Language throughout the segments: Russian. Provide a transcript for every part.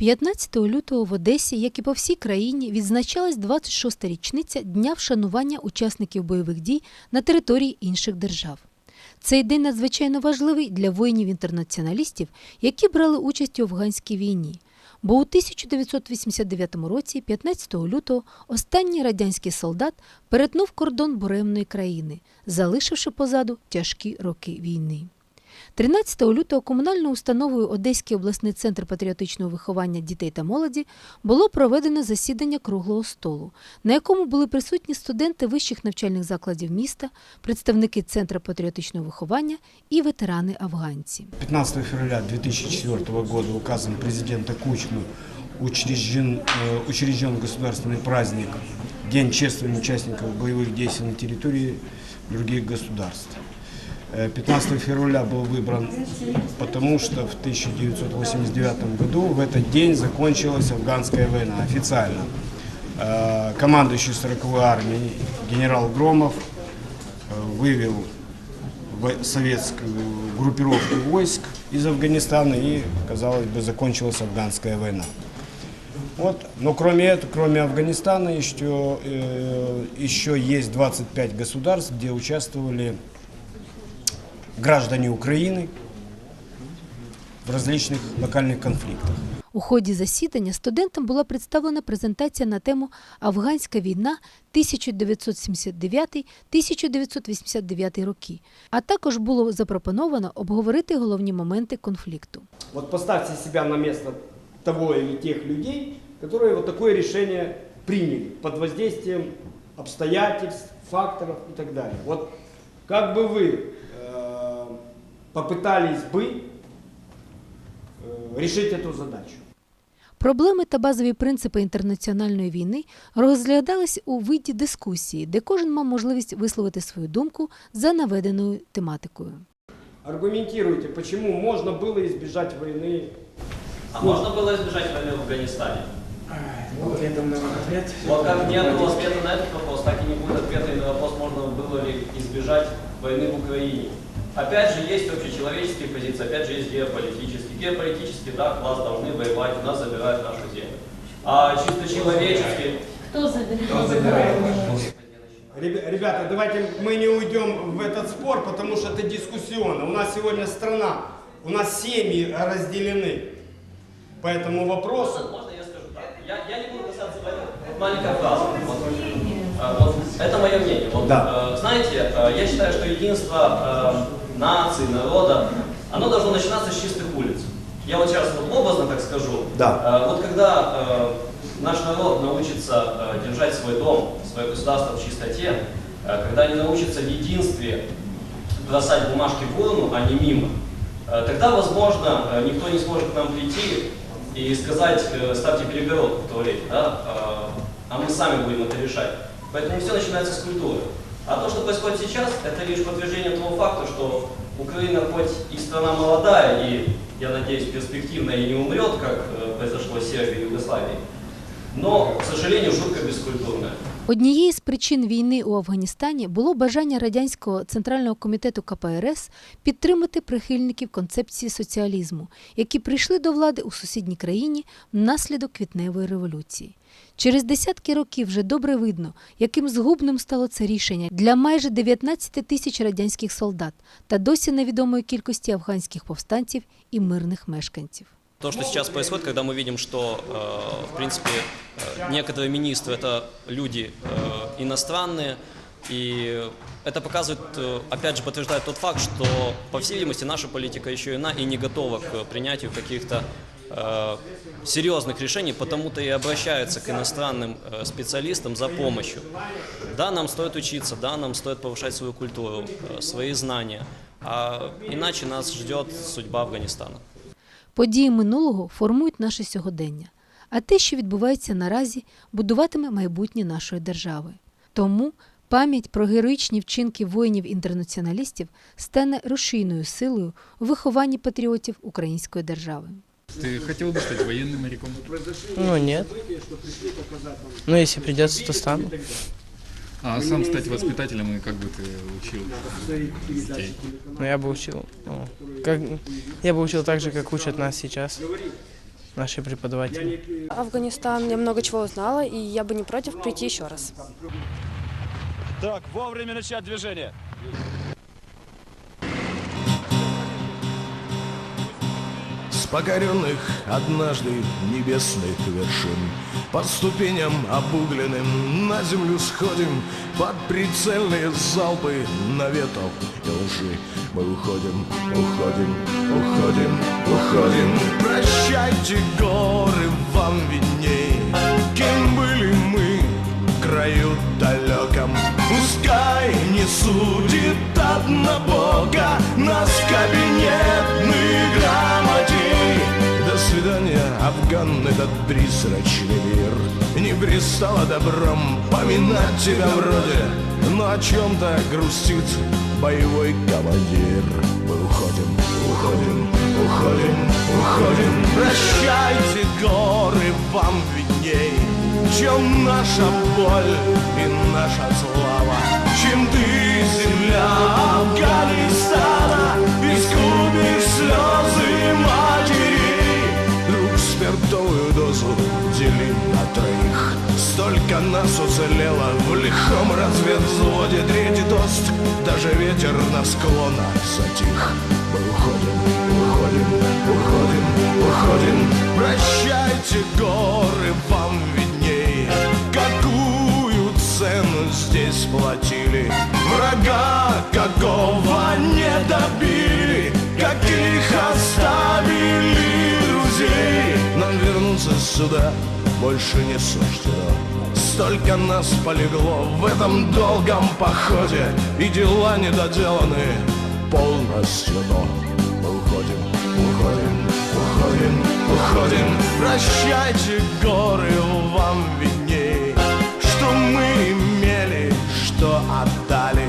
15 лютого в Одесі, як і по всій країні, відзначалась 26-та річниця Дня вшанування учасників бойових дій на території інших держав. Цей день надзвичайно важливий для воїнів-інтернаціоналістів, які брали участь у афганській війні. Бо у 1989 році, 15 лютого, останній радянський солдат перетнув кордон буремної країни, залишивши позаду тяжкі роки війни. 13 лютого комунальною установою Одеський обласний центр патріотичного виховання дітей та молоді було проведено засідання круглого столу, на якому були присутні студенти вищих навчальних закладів міста, представники Центру патріотичного виховання і ветерани-афганці. 15 февраля 2004 года указом президента Кучмы учрежден, э, учрежден государственный праздник День чествования участников боевых действий на территории других государств. Э, 15 февраля был выбран потому, что в 1989 году в этот день закончилась афганская война официально. Э, Командующий 40-й армией генерал Громов э, вывел советскую группировку войск из Афганистана и, казалось бы, закончилась афганская война. Вот. Но кроме этого, кроме Афганистана, еще, э, еще есть 25 государств, где участвовали граждане Украины в различных локальных конфликтах. У ході засідання студентам була представлена презентація на тему Афганська війна 1979-1989 роки, а також було запропоновано обговорити головні моменти конфлікту. Вот поставьте себя на место того или тех людей, которые вот такое решение приняли под воздействием обстоятельств, факторов и так далее. Вот как бы вы э, попытались бы э, решить эту задачу? Проблеми та базові принципи інтернаціональної війни розглядались у виді дискусії, де кожен мав можливість висловити свою думку за наведеною тематикою. Аргументируйте, почему можно было избежать войны. А можно было избежать войны в Афганистане? Ответом на ответ. Вот как нет ответа на этот вопрос, так и не будет ответа и на вопрос, можно было ли избежать войны в Украине. Опять же, есть общечеловеческие позиции, опять же, есть геополитические. Геополитически, да, класс должны воевать, у нас забирают нашу землю. А чисто человечески... Кто забирает? Ребя- Ребята, давайте мы не уйдем в этот спор, потому что это дискуссионно. У нас сегодня страна, у нас семьи разделены по этому вопросу. Можно, можно я скажу так? Я, я не буду касаться маленькая фраза. Вот, а, вот это мое мнение. Вот, Да. Знаете, э, я считаю, что единство э, нации, народа, оно должно начинаться с чистых улиц. Я вот сейчас вот образно так скажу. Да. Э, вот когда наш народ научится держать свой дом, свое государство в чистоте, когда они научатся в единстве бросать бумажки в урну, а не мимо, тогда, возможно, никто не сможет к нам прийти и сказать, ставьте перегородку в туалете, да, а мы сами будем это решать. Поэтому все начинается с культуры. А то, что происходит сейчас, это лишь подтверждение того факта, что Украина хоть и страна молодая, и, я надеюсь, перспективная и не умрет, как э, произошло в Сербии и Югославии, но, к сожалению, жутко бескультурная. Однією з причин війни у Афганістані було бажання радянського центрального комітету КПРС підтримати прихильників концепції соціалізму, які прийшли до влади у сусідній країні внаслідок квітневої революції. Через десятки років вже добре видно, яким згубним стало це рішення для майже 19 тисяч радянських солдат та досі невідомої кількості афганських повстанців і мирних мешканців. То, что сейчас происходит, когда мы видим, что, э, в принципе, э, некоторые министры это люди э, иностранные, и это показывает, опять же, подтверждает тот факт, что, по всей видимости, наша политика еще ина и не готова к принятию каких-то э, серьезных решений, потому-то и обращаются к иностранным э, специалистам за помощью. Да, нам стоит учиться, да, нам стоит повышать свою культуру, э, свои знания, а иначе нас ждет судьба Афганистана. Події минулого формують наше сьогодення, а те, що відбувається наразі, будуватиме майбутнє нашої держави. Тому пам'ять про героїчні вчинки воїнів-інтернаціоналістів стане рушійною силою у вихованні патріотів української держави. Ты хотел бы стать военным моряком? Ну нет. Ну если придется, то стану. А сам стать воспитателем и как бы ты учил детей? Но я бы учил. ну, как, я бы учил так же, как учат нас сейчас. наши преподаватели. Афганистан, я много чего узнала, и я бы не против прийти еще раз. Так, вовремя начать движение. Покоренных однажды небесных вершин. По ступеням обугленным на землю сходим Под прицельные залпы наветов и лжи. Мы уходим, уходим, уходим, уходим. Прощайте, горы, вам видней. Кем были мы? Краю далеком. Пускай не судит однобога Нас кабинетных Афган, этот призрачный мир. Не пристало добром поминать тебя вроде. Но о чем-то грустит боевой командир. Мы уходим, уходим, уходим, уходим. Прощайте, горы, вам видней. Чем наша боль и наша слава? Чем ты, земля Афганистана даже ветер на склонах затих. Мы уходим, уходим, уходим, уходим. Прощайте, горы, вам видней Какую цену здесь платили? Врага какого не добили? Каких оставили друзей Нам вернуться сюда больше не суждено Столько нас полегло в этом долгом походе И дела не доделаны полностью, но уходим, уходим, уходим, уходим. Прощайте, горы, вам видней Что мы имели, что отдали.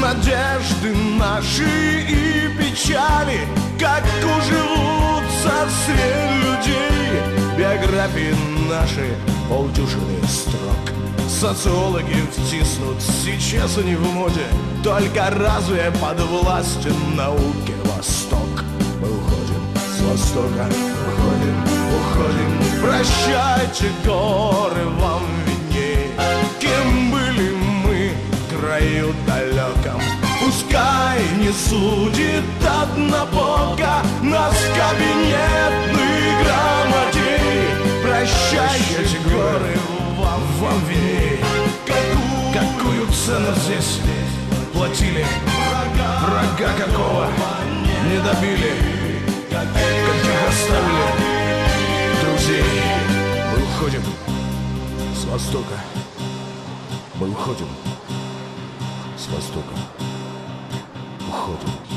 Надежды наши и печали Как уживутся свет наши полдюжины строк. Социологи втиснут, сейчас они в моде Только разве под властью науки Восток? Мы уходим с востока, уходим, уходим. Прощайте, горы, вам видней Кем были мы в краю далеком? Пускай не судит однобога Нас кабинетный цену здесь платили. Врага какого не добили. Каких оставили друзей. Мы уходим с востока. Мы уходим с востока. Уходим